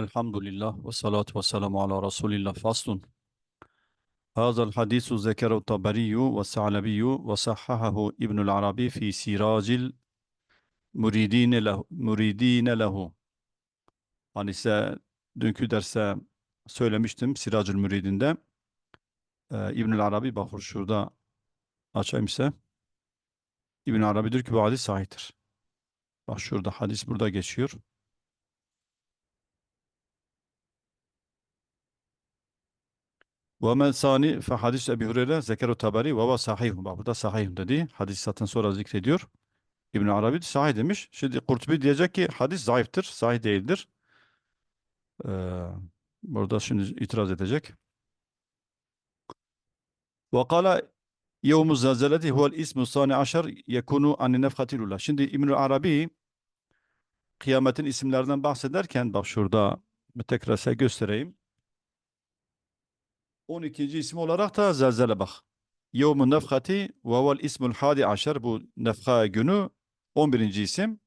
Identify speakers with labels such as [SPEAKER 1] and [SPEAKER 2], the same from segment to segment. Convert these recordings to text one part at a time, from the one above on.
[SPEAKER 1] Elhamdülillah ve salatu ve selamu ala Resulillah faslun. Hazal hadisu zekeru taberiyyu ve sa'lebiyyu ve sahhahahu İbnül Arabi fi siracil muridine lehu. Muridine lehu. Hani ise dünkü derse söylemiştim Siracül Müridinde. Ee, İbnül Arabi bakın şurada açayım size. İbn Arabi diyor ki bu hadis sahihtir. Bak şurada hadis burada geçiyor. Ve men sani fe hadis Ebi Hureyre zekeru tabari ve ve sahihun. Bak burada sahihun dedi. Hadis zaten sonra zikrediyor. İbn Arabi sahih demiş. Şimdi Kurtubi diyecek ki hadis zayıftır, sahih değildir. Ee, burada şimdi itiraz edecek. Ve kâle yevmu zelzeleti huvel ismu sani aşer yekunu anni nefhatil ula. Şimdi İbn Arabi kıyametin isimlerinden bahsederken bak şurada tekrar size göstereyim. 12. isim olarak da zelzele bak. Yevmun nefhati ve vel ismul hadi aşer bu nefha günü 11. isim.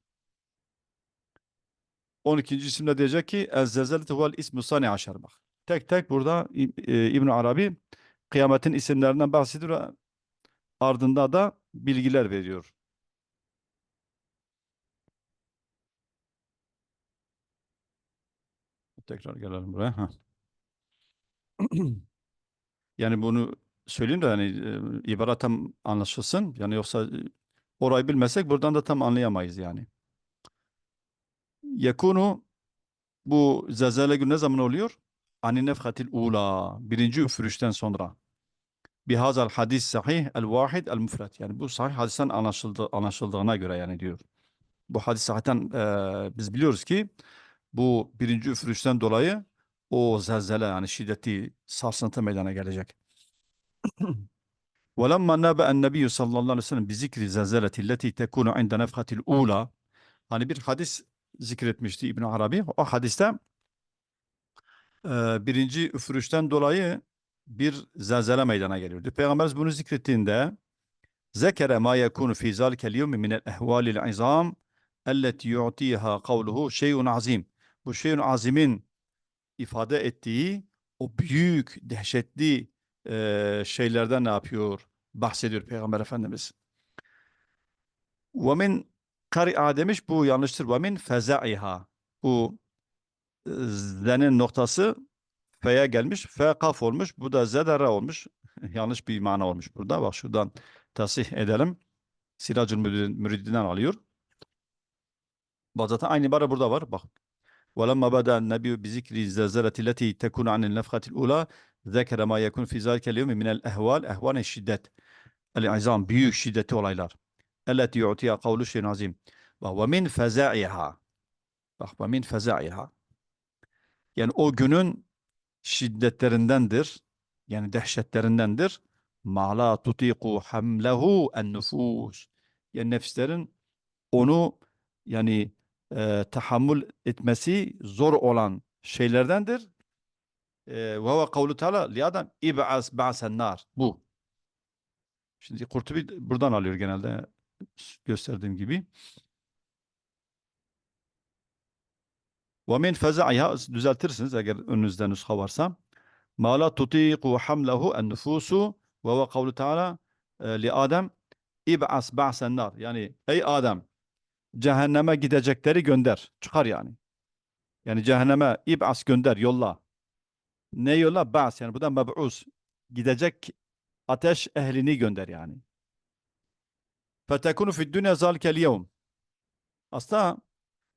[SPEAKER 1] 12. isimde diyecek ki ez zelzeleti vel ismu sani aşer bak. Tek tek burada e, İbn Arabi kıyametin isimlerinden bahsediyor. Ardında da bilgiler veriyor. Tekrar gelelim buraya. Ha. Yani bunu söyleyeyim de hani e, ibaret tam anlaşılsın. Yani yoksa e, orayı bilmesek buradan da tam anlayamayız yani. Yekunu bu zelzele günü ne zaman oluyor? Ani nefhatil ula. Birinci üfürüşten sonra. Bihazal hadis sahih el vahid el müfret. Yani bu sahih hadisten anlaşıldı, anlaşıldığına göre yani diyor. Bu hadis zaten e, biz biliyoruz ki bu birinci üfürüşten dolayı o zelzele yani şiddetli sarsıntı meydana gelecek. وَلَمَّا نَبَأَ النَّبِيُّ sallallahu aleyhi ve sellem بِذِكْرِ زَلْزَلَةِ الَّتِي تَكُونُ عِنْدَ نَفْخَةِ الْعُولَى Hani bir hadis zikretmişti İbn Arabi. O hadiste e, birinci üfürüşten dolayı bir zelzele meydana geliyordu. Peygamberimiz bunu zikrettiğinde zekere ma yekunu fi zalikel yevmi min el-ehvalil izam elleti yu'tiha kavluhu şeyun azim. Bu şeyun azimin ifade ettiği o büyük, dehşetli e, şeylerden ne yapıyor? Bahsediyor Peygamber Efendimiz. Min kari'a demiş bu yanlıştır. Min fezaiha. Bu zenin noktası fe'ye gelmiş. Fe kaf olmuş. Bu da zedere olmuş. Yanlış bir mana olmuş burada. Bak şuradan tasih edelim. Siracül Mürid- Müridinden alıyor. Bak aynı ibare burada var. Bak. ولما بدأ النبي بذكر الزلزلة التي تكون عن النفخة الأولى ذكر ما يكون في ذلك اليوم من الأهوال أهوال الشدة العظام büyük şiddeti olaylar التي يعطيها قول شيء عظيم ومن فزائها bak ومن فزائها yani o günün şiddetlerindendir yani dehşetlerindendir ma la tutiqu hamlehu en nufus yani nefislerin onu yani e, tahammül etmesi zor olan şeylerdendir. E, Ve huve kavlu teala li adam ib'as ba'sen nar. Bu. Şimdi Kurtubi buradan alıyor genelde gösterdiğim gibi. Ve min feza'iha düzeltirsiniz eğer önünüzde nüsha varsa. Ma la tutiqu hamlehu en nufusu ve huve kavlu teala e, li adam ib'as ba'sen nar. Yani ey Adem cehenneme gidecekleri gönder. Çıkar yani. Yani cehenneme ib'as gönder, yolla. Ne yolla? Ba'as yani bu da meb'us. Gidecek ateş ehlini gönder yani. Fetekunu fid dünya zalikel yevm. Aslında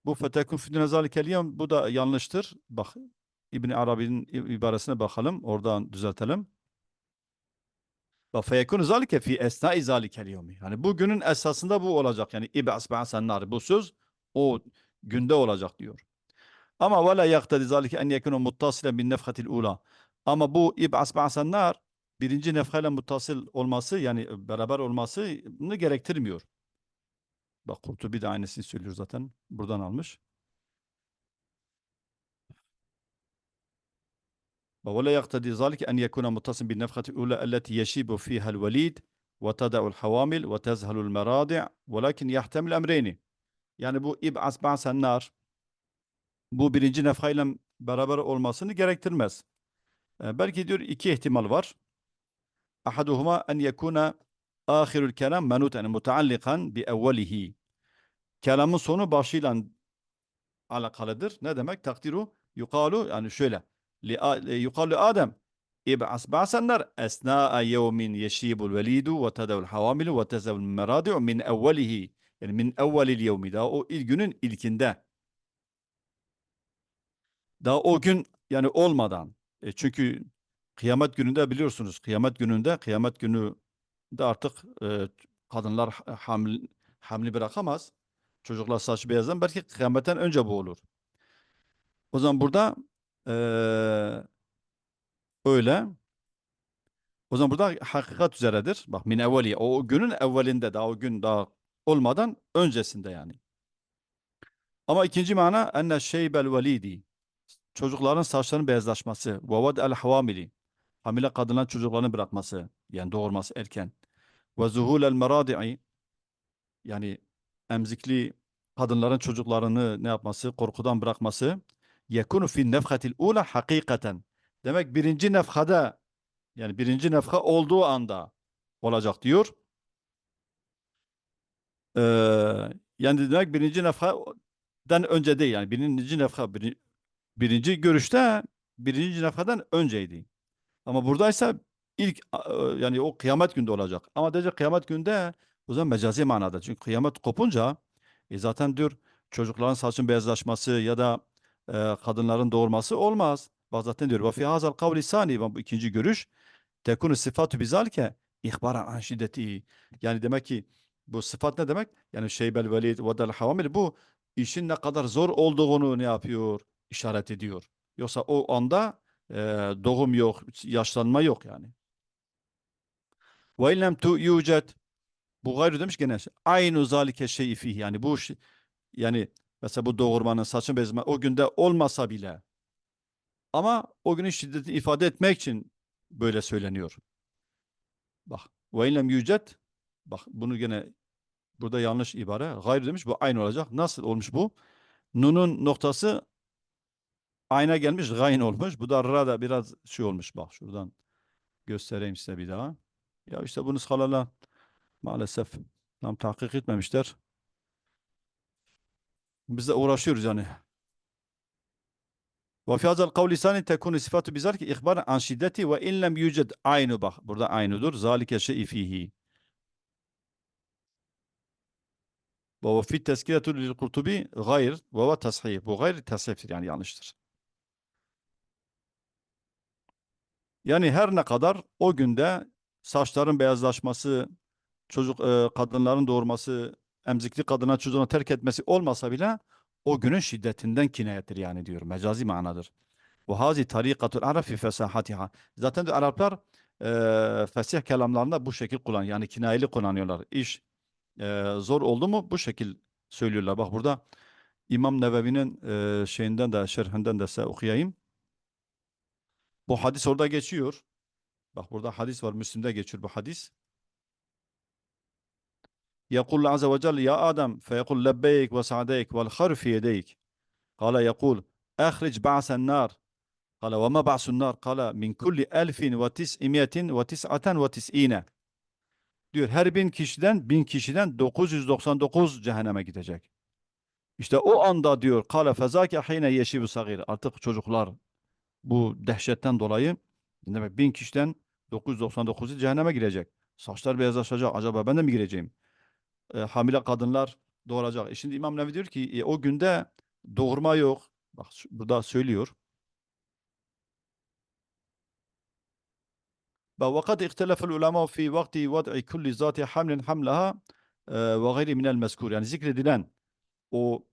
[SPEAKER 1] bu fetekun fid dünya zalikel yevm bu da yanlıştır. Bak İbn Arabi'nin ibaresine bakalım. Oradan düzeltelim. Ve feyekunu zalike fi esnai zalikel yevmi. Yani bu günün esasında bu olacak. Yani ib'as ba'sen nar. Bu söz o günde olacak diyor. Ama ve la yaktadi zalike en yekunu muttasilen bin nefhatil ula. Ama bu ib'as ba'sen nar birinci nefhayla muttasıl olması yani beraber olmasını gerektirmiyor. Bak Kurtubi de aynısını söylüyor zaten. Buradan almış. ولا يقتضي ذلك أن يكون متصل بالنفخة الأولى التي يشيب فيها الوليد وتدع الحوامل وتزهل المراضع ولكن يحتمل أمرين yani bu ib'as ba'sen nar bu birinci nefhayla beraber olmasını gerektirmez. E, belki diyor iki ihtimal var. Ahaduhuma en yekuna ahirul kelam menuten mutaallikan bi evvelihi. Kelamın sonu başıyla alakalıdır. Ne demek? Takdiru yukalu yani şöyle. Adem İb'as ba'senler esna'a yevmin yeşibul velidu ve tedevul havamilu ve tezevul meradi'u min evvelihi. Yani min evvelil yevmi. Daha o il günün ilkinde. Daha o gün yani olmadan. E çünkü kıyamet gününde biliyorsunuz kıyamet gününde kıyamet günü de artık e, kadınlar ha- hamil, hamli bırakamaz. Çocuklar saç beyazdan belki kıyametten önce bu olur. O zaman burada e, öyle. O zaman burada hakikat üzeredir. Bak min evveli. O günün evvelinde daha o gün daha olmadan öncesinde yani. Ama ikinci mana enne şeybel velidi. Çocukların saçlarının beyazlaşması. Ve vad el havamili. Hamile kadınların çocuklarını bırakması. Yani doğurması erken. Ve zuhul el meradi'i. Yani emzikli kadınların çocuklarını ne yapması? Korkudan bırakması yekunu fi nefhatil ula hakikaten demek birinci nefhada yani birinci nefha olduğu anda olacak diyor. Ee, yani demek birinci nefhadan önce değil yani birinci nefha biri- birinci görüşte birinci nefhadan önceydi. Ama buradaysa ilk e, yani o kıyamet günde olacak. Ama diyecek kıyamet günde o zaman mecazi manada. Çünkü kıyamet kopunca e zaten diyor çocukların saçın beyazlaşması ya da e, kadınların doğurması olmaz. Bak zaten diyor ve hazal kavli sani bu ikinci görüş tekunu sıfatü bizalike ihbaran an şiddeti. Yani demek ki bu sıfat ne demek? Yani şeybel velid ve del havamil bu işin ne kadar zor olduğunu ne yapıyor? işaret ediyor. Yoksa o anda e, doğum yok, yaşlanma yok yani. Ve illem tu yucet bu gayrı demiş gene aynı zalike şeyi fihi yani bu yani mesela bu doğurmanın saçın bezme o günde olmasa bile ama o günün şiddetini ifade etmek için böyle söyleniyor. Bak ve illem yucet bak bunu gene burada yanlış ibare gayrı demiş bu aynı olacak. Nasıl olmuş bu? Nun'un noktası ayna gelmiş gayn olmuş. Bu da ra da biraz şey olmuş bak şuradan göstereyim size bir daha. Ya işte bunu skalalar maalesef tam tahkik etmemişler. Biz de uğraşıyoruz yani. Ve fi hazal kavli sani tekunu sıfatü bizalike ihbar an şiddeti ve in lem yüced aynı bak. Burada aynıdır. Zalike şey'i fihi. Ve fi tezkiretu lil kurtubi gayr ve ve tashih. Bu gayr tasihtir yani yanlıştır. Yani her ne kadar o günde saçların beyazlaşması, çocuk e, kadınların doğurması, emzikli kadına çocuğunu terk etmesi olmasa bile o günün şiddetinden kinayettir yani diyor. Mecazi manadır. Ve hazi tarikatul Arab fi fesahatiha. Zaten de Araplar e, fesih kelamlarında bu şekil kullan yani kinayeli kullanıyorlar. İş e, zor oldu mu bu şekil söylüyorlar. Bak burada İmam Nevevi'nin e, şeyinden de şerhinden de size okuyayım. Bu hadis orada geçiyor. Bak burada hadis var. Müslim'de geçiyor bu hadis. يقول الله عز وجل يا آدم فيقول لبيك وسعديك والخر في يديك قال يقول أخرج بعث النار قال وما بعث النار قال من كل ألف وتسعمائة وتسعة وتسعين diyor her bin kişiden bin kişiden 999 cehenneme gidecek. İşte o anda diyor kale fezake hine yeşibu sagir artık çocuklar bu dehşetten dolayı demek bin kişiden 999'u cehenneme girecek. Saçlar beyazlaşacak. Acaba ben de mi gireceğim? E, hamile kadınlar doğuracak. E şimdi İmam Nevi diyor ki e, o günde doğurma yok. Bak şu- burada söylüyor. وقد اختلف العلماء في وقت وضع كل ذات حمل حملها e, وغير من المذكور yani zikredilen o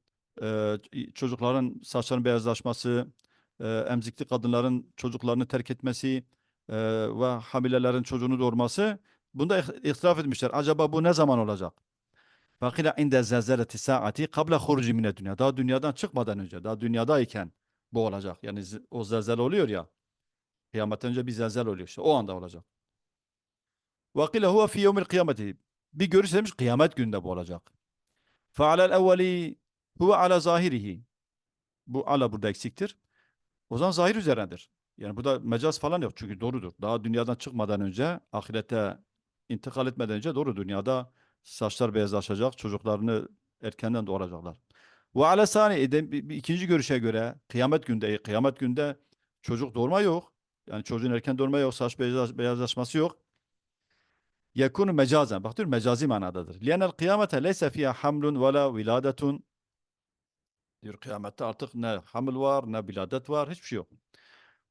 [SPEAKER 1] e, çocukların saçlarının beyazlaşması, e, emzikli kadınların çocuklarını terk etmesi e, ve hamilelerin çocuğunu doğurması bunda ih- ihtilaf etmişler. Acaba bu ne zaman olacak? Fakile inde zelzeleti saati kabla huruci mine dünya. Daha dünyadan çıkmadan önce, daha dünyadayken bu olacak. Yani o zelzele oluyor ya. Kıyametten önce bir zelzele oluyor işte. O anda olacak. Vakile huve fi yevmil kıyameti. Bir görüş demiş kıyamet günde bu olacak. Fe'alel evveli huve ala zahirihi. Bu ala burada eksiktir. O zaman zahir üzerinedir. Yani burada mecaz falan yok çünkü doğrudur. Daha dünyadan çıkmadan önce, ahirete intikal etmeden önce doğru dünyada saçlar beyazlaşacak, çocuklarını erkenden doğuracaklar. Ve ala sani e, ikinci görüşe göre kıyamet günde, kıyamet günde çocuk doğurma yok. Yani çocuğun erken doğurma yok, saç beyaz, beyazlaşması yok. Yekunu mecazen. Bak diyor mecazi manadadır. Liyenel kıyamete leyse fiha hamlun ve la viladetun. Diyor kıyamette artık ne hamil var, ne viladet var, hiçbir şey yok.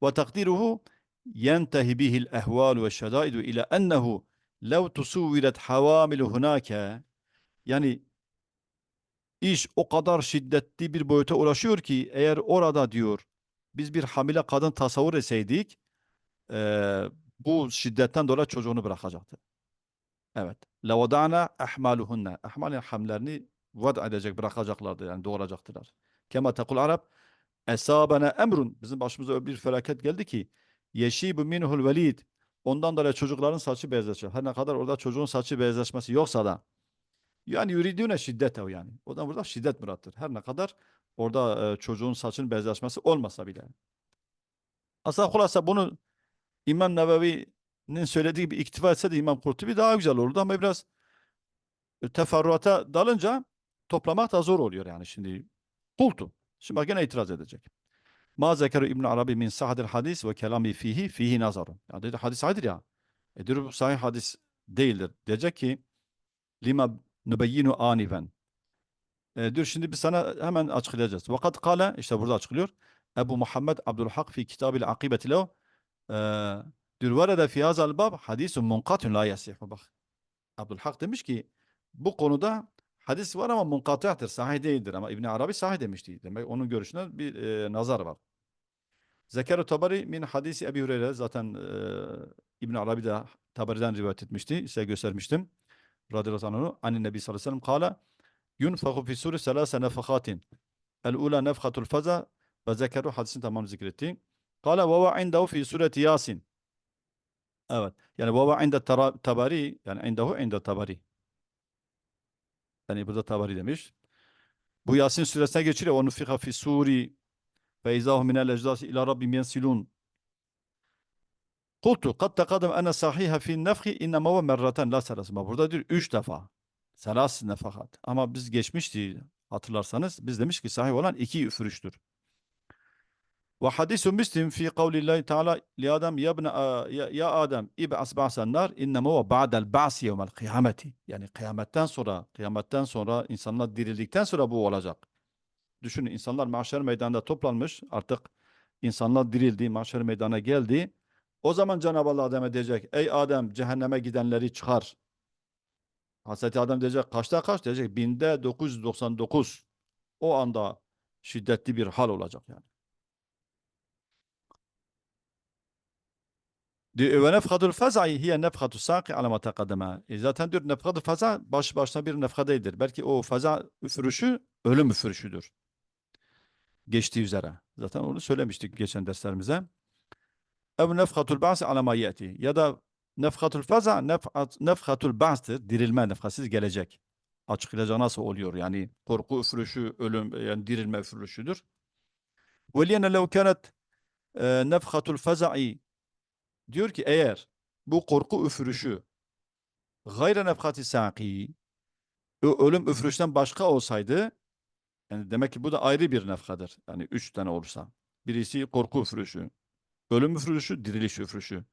[SPEAKER 1] Ve takdiruhu yentehi bihil ehvalu ve şedaidu ila ennehu lev tusuvvilet havamilu hunake yani iş o kadar şiddetli bir boyuta ulaşıyor ki eğer orada diyor biz bir hamile kadın tasavvur etseydik e, bu şiddetten dolayı çocuğunu bırakacaktı. Evet. Levadana ehmaluhunna. Ehmal hamlerini vada edecek, bırakacaklardı yani doğuracaktılar. Kema tekul Arap esabana emrun. Bizim başımıza bir felaket geldi ki yeşibu minhul velid. Ondan dolayı çocukların saçı beyazlaşıyor. Her ne kadar orada çocuğun saçı beyazlaşması yoksa da yani yuridune şiddetev yani. O da burada şiddet murattır. Her ne kadar orada e, çocuğun saçının beyazlaşması olmasa bile. Aslında hulasa bunu İmam Nevevi'nin söylediği gibi iktifa etse de İmam Kurtubi daha güzel olurdu ama biraz teferruata dalınca toplamak da zor oluyor yani şimdi. Kultu. Şimdi bak gene itiraz edecek. Ma zekeru İbn Arabi min sahadil hadis ve kelami fihi fihi nazarun. Ya dedi hadis sahihdir ya. E diyor bu sahih hadis değildir. Diyecek ki lima nübeyyinu anifen. E, diyor şimdi biz sana hemen açıklayacağız. Vakat kale işte burada açıklıyor. Ebu Muhammed Abdülhak fi kitabil akibeti lev e, diyor verede fi hazal bab hadisun munkatun la yasihu. Bak Abdülhak demiş ki bu konuda hadis var ama munkati'ahtır, sahih değildir. Ama İbn Arabi sahih demişti. Demek onun görüşüne bir e, nazar var. Zekeru Tabari min hadisi Ebi Hureyre zaten e, İbn Arabi de Tabari'den rivayet etmişti. Size göstermiştim. Radıyallahu anhu. Anin Nebi sallallahu aleyhi ve sellem kâle yunfahu fi suri selâse nefakatin. El ula nefkatul faza ve zekeru hadisin tamamını zikretti. Kâle ve ve indehu fi sureti Yasin. Evet. Yani ve ve inde tara- tabari yani indehu inde tabari. Yani burada tabari demiş. Bu Yasin suresine geçiriyor. Onu fika fi suri ve izahu minel ecdasi ila rabbim yensilun. Kultu kad tekadem ene sahiha fi nefhi innema ve merraten la selasma. Burada diyor üç defa. Selas nefahat. Ama biz geçmişti hatırlarsanız biz demiş ki sahih olan iki üfürüştür. Ve hadisu müslim fi kavlillahi teala li adam ya, ibne, ya, Adem ib'as ba'sen nar innema ve ba'del ba'si yevmel kıyameti. Yani kıyametten sonra, kıyametten sonra insanlar dirildikten sonra bu olacak. Düşünün insanlar mahşer meydanında toplanmış. Artık insanlar dirildi, mahşer meydana geldi. O zaman Cenab-ı Allah Adem'e diyecek, ey Adem cehenneme gidenleri çıkar. Hazreti Adem diyecek, kaçta kaç? Diyecek, binde 999. O anda şiddetli bir hal olacak yani. Diyor, ve nefhatul fezai hiye nefhatu saki ala ma taqaddama. E zaten diyor nefhatul feza baş başına bir nefha değildir. Belki o feza üfürüşü ölüm üfürüşüdür. Geçtiği üzere. Zaten onu söylemiştik geçen derslerimize. Ev nefhatul ba'si ala ma yeti. Ya da nefhatul feza nefhat, nefhatul ba's'tır. Dirilme nefhasız gelecek. Açıklayacak nasıl oluyor? Yani korku üfürüşü, ölüm, yani dirilme üfürüşüdür. Ve liyene lev kânet e, nefhatul feza'i diyor ki eğer bu korku üfürüşü gayre nefhati saki ölüm üfürüşten başka olsaydı yani demek ki bu da ayrı bir nefhadır. Yani üç tane olursa. Birisi korku üfürüşü, ölüm üfürüşü, diriliş üfürüşü.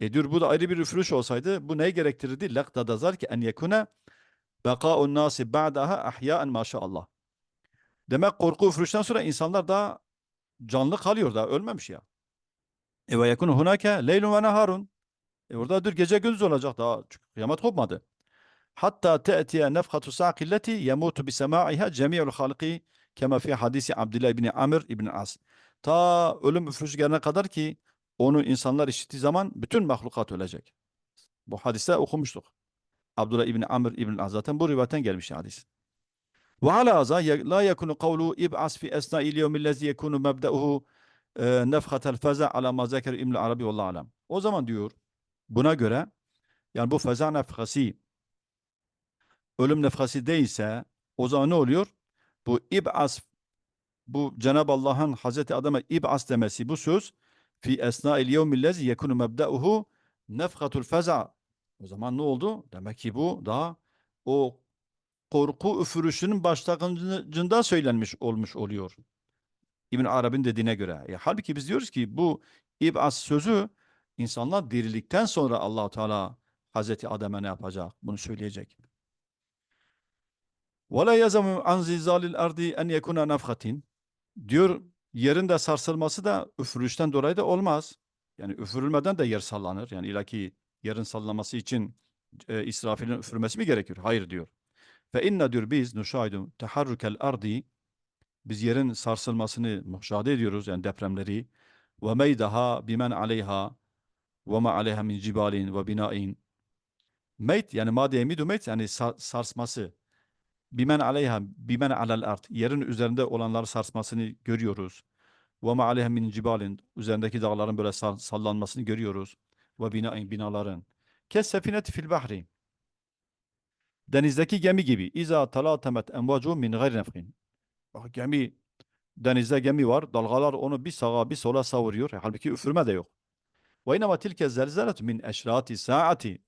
[SPEAKER 1] E diyor bu da ayrı bir üfürüş olsaydı bu neyi gerektirirdi? Lektada zar ki en yekune beka'un nasi ba'daha ahyaen maşallah. Demek korku üfürüşten sonra insanlar daha canlı kalıyor daha ölmemiş ya. E ve yekunu hunake leylun ve neharun. E orada dur gece gündüz olacak daha çünkü kıyamet kopmadı. Hatta te'tiye nefhatu saqilleti yemutu bi sema'iha cemi'ul halqi kema fi hadisi Abdullah ibn Amr ibn As. Ta ölüm üfürüşü gelene kadar ki onu insanlar işittiği zaman bütün mahlukat ölecek. Bu hadiste okumuştuk. Abdullah ibn Amr ibn As zaten bu rivayetten gelmiş hadis. Ve ala ye- la yekunu kavlu ib'as fi esna'il yevmillezi yekunu mebda'uhu nefhatel feza ala ma zeker İbn Arabi vallahu alem. O zaman diyor buna göre yani bu feza nefhası ölüm nefhası değilse o zaman ne oluyor? Bu ib'as bu Cenab-ı Allah'ın Hazreti Adem'e ib'as demesi bu söz fi esna'il yevmillezi yekunu mebda'uhu nefhatul feza. O zaman ne oldu? Demek ki bu daha o korku üfürüşünün başlangıcında söylenmiş olmuş oluyor. İbn Arabi'nin dediğine göre. E, halbuki biz diyoruz ki bu ib'as sözü insanlar dirildikten sonra Allahu Teala Hazreti Adem'e ne yapacak? Bunu söyleyecek. وَلَا يَزَمُ عَنْ زِلْزَالِ الْاَرْضِ اَنْ يَكُنَ نَفْخَةٍ Diyor yerin de sarsılması da üfürüşten dolayı da olmaz. Yani üfürülmeden de yer sallanır. Yani ilaki yerin sallanması için e, İsrafil'in üfürmesi mi gerekir? Hayır diyor. Ve inna diyor biz nuşahidu teharrukel ardi biz yerin sarsılmasını müşahede ediyoruz yani depremleri. ve meydaha bimen aleyha ve ma aleyha min cibalin ve binain meyt yani madde emidu meyt yani sa- sarsması. bimen aleyha bimen alel art yerin üzerinde olanları sarsmasını görüyoruz. ve ma aleyha min cibalin üzerindeki dağların böyle sal- sallanmasını görüyoruz. ve binain binaların. Kes sefineti fil bahri. Denizdeki gemi gibi. iza talatemet envacu min gayri nefhin Bak gemi denizde gemi var. Dalgalar onu bir sağa bir sola savuruyor. Halbuki üfürme de yok. Ve inema tilke zelzeletu min eşrati saati.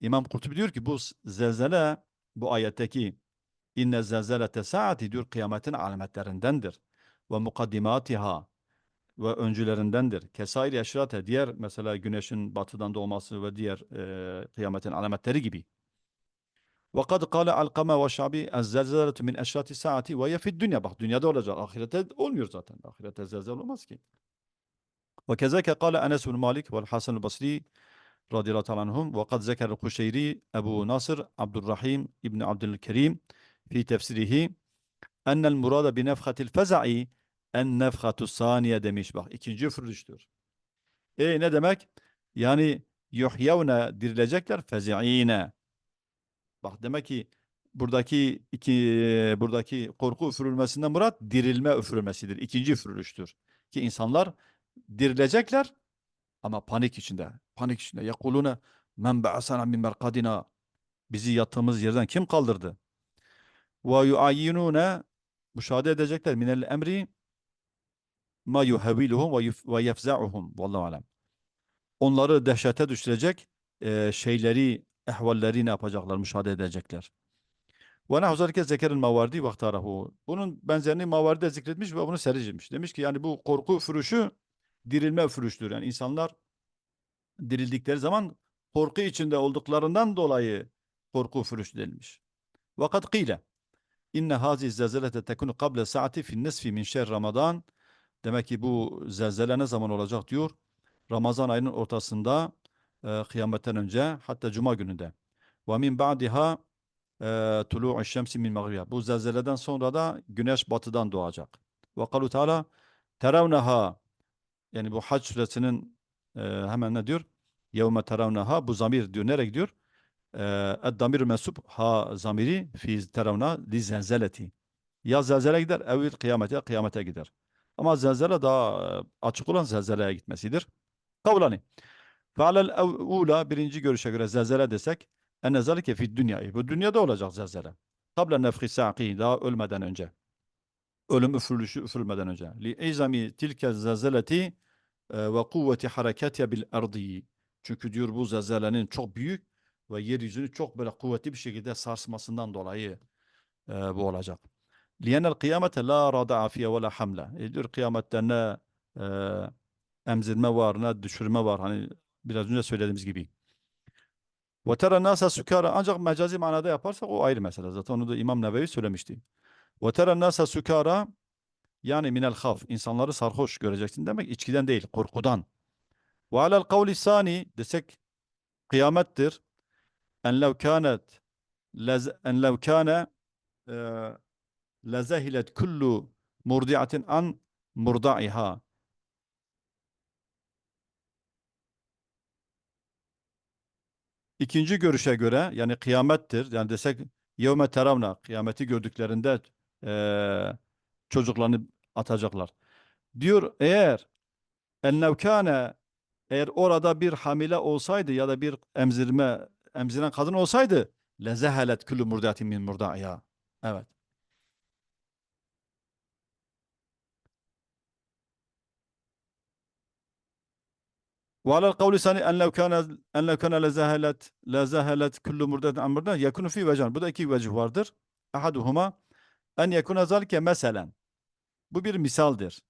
[SPEAKER 1] İmam Kurtubi diyor ki bu zelzele bu ayetteki inne zelzelete saati diyor kıyametin alametlerindendir. Ve mukaddimatiha ve öncülerindendir. Kesair eşrate diğer mesela güneşin batıdan doğması ve diğer e, kıyametin alametleri gibi. وقد قال Alkama ve Şabi "Ez-zelzeletu min eşrati saati ve fid dünya." Bak dünyada olacak. Ahirette olmuyor zaten. Ahirette zelzel olmaz ki. Ve kezeke kâle Enes bin Malik ve Hasan el-Basri radıyallahu ta'ala anhum ve kad zeker Kuşeyri Ebu Nasır Abdurrahim İbn Abdülkerim fi tefsirihi ennel murada bi nefhatil feza'i en nefhatu saniye demiş. Bak ikinci üfürüştür. E ne demek? Yani yuhyevne dirilecekler fezi'ine. Bak demek ki buradaki iki buradaki korku üfürülmesinden murat dirilme üfürülmesidir. İkinci üfürülüştür. Ki insanlar dirilecekler ama panik içinde. Panik içinde. Yakulune men ba'asana min merkadina. Bizi yattığımız yerden kim kaldırdı? Ve yuayyinune müşahede edecekler minel emri ma yuhaviluhum ve yefza'uhum. Vallahu alem. Onları dehşete düşürecek e, şeyleri, ehvalleri ne yapacaklar? Müşahede edecekler. Ve nehu zalike zekeril mavardi vaktarahu. Bunun benzerini mavardi zikretmiş ve bunu sericilmiş. Demiş ki yani bu korku üfürüşü dirilme üfürüştür. Yani insanlar dirildikleri zaman korku içinde olduklarından dolayı korku üfürüşü denilmiş. Vakat kıyle inne hazi zelzelete tekunu kable saati fin nesfi min şer Ramazan. Demek ki bu zelzele ne zaman olacak diyor. Ramazan ayının ortasında e, kıyametten önce hatta cuma gününde. Ve min ba'diha e, tulu'u şemsi min mağribiha. Bu zelzeleden sonra da güneş batıdan doğacak. Ve kalu teala teravneha yani bu Hac suresinin e, hemen ne diyor? Yevme teravneha bu zamir diyor. Nereye gidiyor? Ed-damir mensup ha zamiri fi teravna li zelzeleti. Ya zelzele gider evil kıyamete kıyamete gider. Ama zelzele daha e, açık olan zelzeleye gitmesidir. Kavlani. Fe'alel ula birinci görüşe göre zelzele desek enne zalike fid dünya. Bu dünyada olacak zelzele. Kable nefhi sa'ki daha ölmeden önce. Ölüm üfürülüşü üfürülmeden önce. Li izami tilke zelzeleti e, ve kuvveti hareketiye bil ardi. Çünkü diyor bu zelzelenin çok büyük ve yeryüzünü çok böyle kuvvetli bir şekilde sarsmasından dolayı e, bu olacak. Kıyamete la rada'a fiye ve la hamle. E diyor kıyamette ne e, emzirme var ne düşürme var. Hani biraz önce söylediğimiz gibi. Tera nasa sükara ancak mecazi manada yaparsak o ayrı mesele. Zaten onu da İmam Nevevi söylemişti. Tera nasa sükara yani minel haf insanları sarhoş göreceksin demek içkiden değil korkudan. Ve alel kavli sani desek kıyamettir. Kânet lez- en lev kâne e, lezehilet kullu murdiatin an murdaiha. İkinci görüşe göre yani kıyamettir. Yani desek yevme teravna kıyameti gördüklerinde eee, çocuklarını atacaklar. Diyor eğer ennevkâne eğer orada bir hamile olsaydı ya da bir emzirme emziren kadın olsaydı lezehelet kullu murdiatin min murdaiha. Evet. وعلى القول الثاني أن لو كان أن لو كان لزهلت لزهلت كل مردة عن مردة يكون في وجهان. Bu da iki vecih vardır. Ahaduhuma en yekuna zalike meselen. Bu bir misaldir.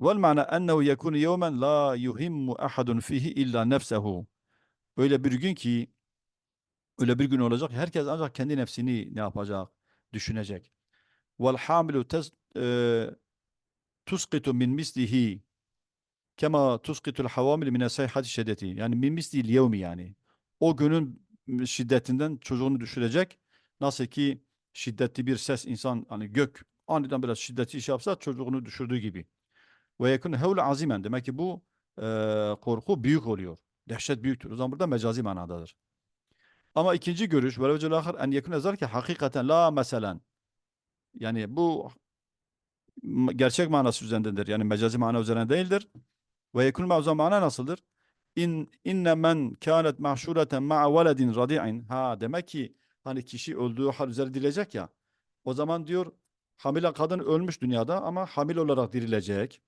[SPEAKER 1] Vel mana ennehu yekunu yevmen la yuhimmu ahadun fihi illa nefsehu. Öyle bir gün ki öyle bir gün olacak. Herkes ancak kendi nefsini ne yapacak? Düşünecek. Vel hamilu tez, e, tusqitu min mislihi kema tusqitul havamil mine sayhati şiddeti. Yani min mislil yevmi yani. O günün şiddetinden çocuğunu düşürecek. Nasıl ki şiddetli bir ses insan hani gök aniden biraz şiddetli iş yapsa çocuğunu düşürdüğü gibi. Ve yekun hevle azimen. Demek ki bu e, korku büyük oluyor. Dehşet büyüktür. O zaman burada mecazi manadadır. Ama ikinci görüş ve vecel ahir en yekun ezar ki hakikaten la meselen. Yani bu gerçek manası üzerindedir. Yani mecazi mana üzerine değildir. Ve yekun mevzu mana nasıldır? İn inne men kânet mahşureten ma'a veledin radi'in. Ha demek ki hani kişi öldüğü hal üzere dirilecek ya. O zaman diyor hamile kadın ölmüş dünyada ama hamile olarak dirilecek.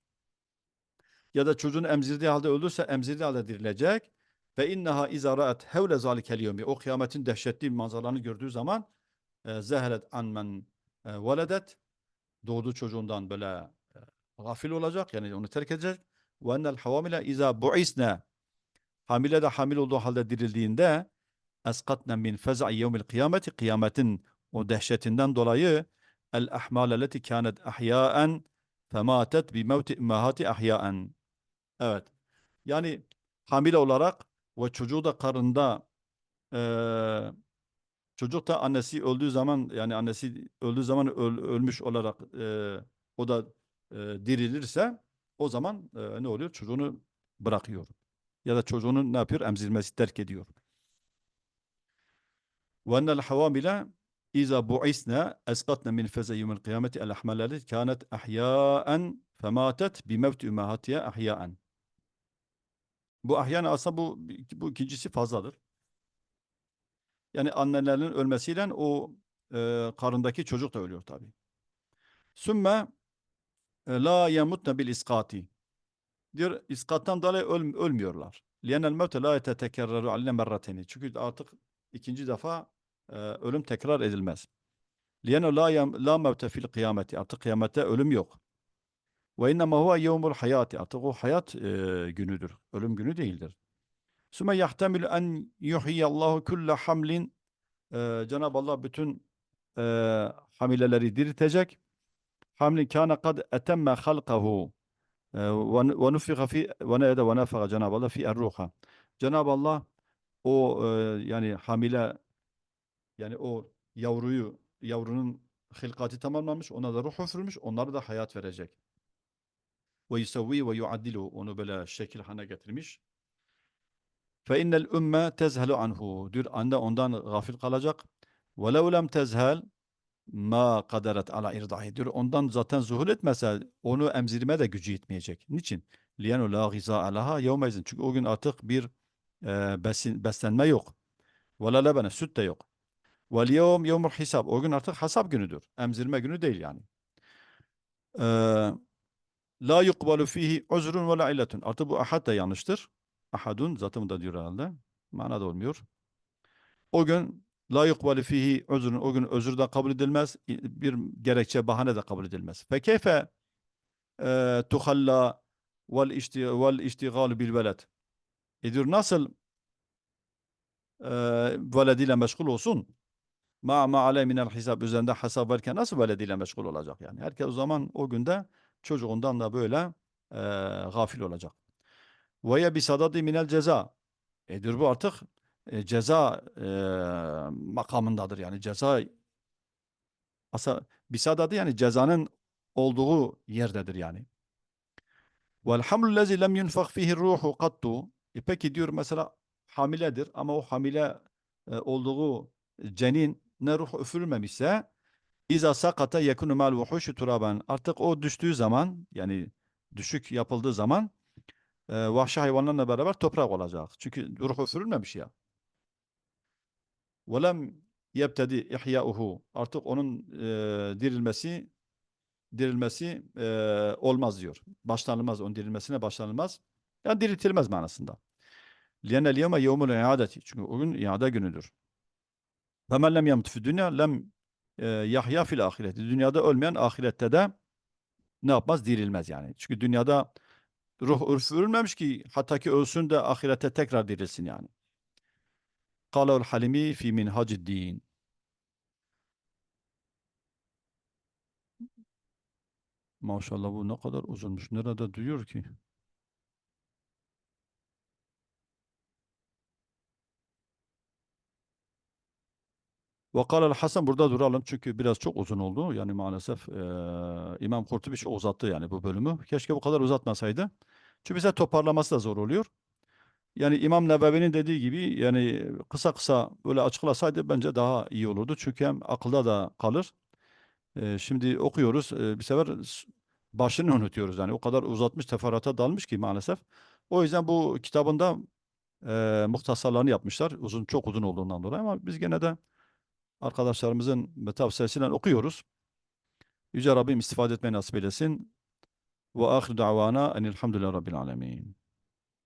[SPEAKER 1] Ya da çocuğunu emzirdiği halde öldürse emzirdiği halde dirilecek. Ve inneha izâ ra'et hevle zâlikel yevmi. O kıyametin dehşetli manzaralarını gördüğü zaman e, zehelet an men e, veledet doğduğu çocuğundan böyle e, gafil olacak yani onu terk edecek. Ve ennel havamile izâ bu'isne hamile de hamil olduğu halde dirildiğinde eskatne min feza'i yevmil kıyameti kıyametin o dehşetinden dolayı el ahmal leti kânet ahyâen fematet bi mevti. Evet. Yani hamile olarak ve çocuğu da karında eee çocuk da annesi öldüğü zaman yani annesi öldüğü zaman öl- ölmüş olarak eee, o da eee, dirilirse o zaman eee, ne oluyor? Çocuğunu bırakıyor. Ya da çocuğunu ne yapıyor? Emzirmesi terk ediyor. وأن الحوامل إذا بعثنا أسقطنا من فزع يوم القيامة الأحمال التي كانت أحياء فماتت بموت أمهاتها أحياء Bu ahyan aslında bu, bu ikincisi fazladır. Yani annelerin ölmesiyle o e, karındaki çocuk da ölüyor tabi. Sümme e, la yemutne bil iskati. Diyor iskattan dolayı öl, ölmüyorlar. Liyenel mevte la yetetekerreru aline merrateni. Çünkü artık ikinci defa e, ölüm tekrar edilmez. Liyene la, la mevte fil kıyameti. Artık kıyamette ölüm yok. Ve innema huve yevmul hayati. Artık o hayat e, günüdür. Ölüm günü değildir. Sümme yahtemilu en yuhiyallahu kulle hamlin. E, Cenab-ı Allah bütün e, hamileleri diriltecek. Hamlin kâne kad etemme halkahu. E, ve nufiha fi ve ne ve nefaga Cenab-ı Allah fi erruha. Cenab-ı Allah o e, yani hamile yani o yavruyu yavrunun hilkati tamamlanmış ona da ruh üfürmüş onlara da hayat verecek. Ve yusavvi ve yuaddilu onu böyle şekil hane getirmiş. Fe innel ümme tezhelu anhu. Diyor anne ondan gafil kalacak. Ve lev lem tezhel ma kaderet ala irdahi. Diyor ondan zaten zuhul etmese onu emzirme de gücü yetmeyecek. Niçin? Liyenu la giza alaha yevmezin. Çünkü o gün artık bir e, besin, beslenme yok. Ve la lebene süt de yok. Vel yevm yevmul hisab. O gün artık hesap günüdür. Emzirme günü değil yani. Ee, La yukbalu fihi uzrun ve la illetun. Artık bu ahad da yanlıştır. Ahadun zaten da diyor herhalde. Manada olmuyor. O gün la yukbalu fihi uzrun. O gün özür de kabul edilmez. Bir gerekçe bahane de kabul edilmez. Fekeyfe e, tuhalla vel işti vel iştigalu bil veled. E nasıl e, velediyle meşgul olsun? Ma ma aley minel hisab üzerinde hesap varken nasıl velediyle meşgul olacak yani? Herkes o zaman o günde çocuğundan da böyle e, gafil olacak. Ve ye bisadadi minel ceza. E diyor bu artık e, ceza e, makamındadır yani ceza asa bisadadı yani cezanın olduğu yerdedir yani. Vel hamlu lezi lem yunfak fihi ruhu kattu. E peki diyor mesela hamiledir ama o hamile e, olduğu cenin ne ruh üfürülmemişse İza sakata yekunu mal vuhuşu turaban. Artık o düştüğü zaman yani düşük yapıldığı zaman e, vahşi hayvanlarla beraber toprak olacak. Çünkü ruh üfürülmemiş ya. Velem yebtedi ihyauhu. Artık onun e, dirilmesi dirilmesi e, olmaz diyor. Başlanılmaz onun dirilmesine başlanılmaz. Yani diriltilmez manasında. لِيَنَّ الْيَوْمَ يَوْمُ الْاِعَادَةِ Çünkü o gün iade günüdür. فَمَنْ لَمْ يَمُتْ فِي الدُّنْيَا لَمْ yahya fil ahireti. Dünyada ölmeyen ahirette de ne yapmaz? Dirilmez yani. Çünkü dünyada ruh üfürülmemiş ki hatta ki ölsün de ahirette tekrar dirilsin yani. Kâleul halimi fi minhacid din. Maşallah bu ne kadar uzunmuş. Nerede duyuyor ki? Ve Hasan burada duralım çünkü biraz çok uzun oldu. Yani maalesef eee İmam Kurtubi çok uzattı yani bu bölümü. Keşke bu kadar uzatmasaydı. Çünkü bize toparlaması da zor oluyor. Yani İmam Nebevi'nin dediği gibi yani kısa kısa böyle açıklasaydı bence daha iyi olurdu. Çünkü hem akılda da kalır. Eee, şimdi okuyoruz eee, bir sefer başını unutuyoruz yani o kadar uzatmış teferruata dalmış ki maalesef. O yüzden bu kitabında eee muhtasarlarını yapmışlar. Uzun çok uzun olduğundan dolayı ama biz gene de arkadaşlarımızın tavsiyesiyle okuyoruz. Yüce Rabbim istifade etmeyi nasip eylesin. Ve ahir davana enilhamdülillahi rabbil alemin.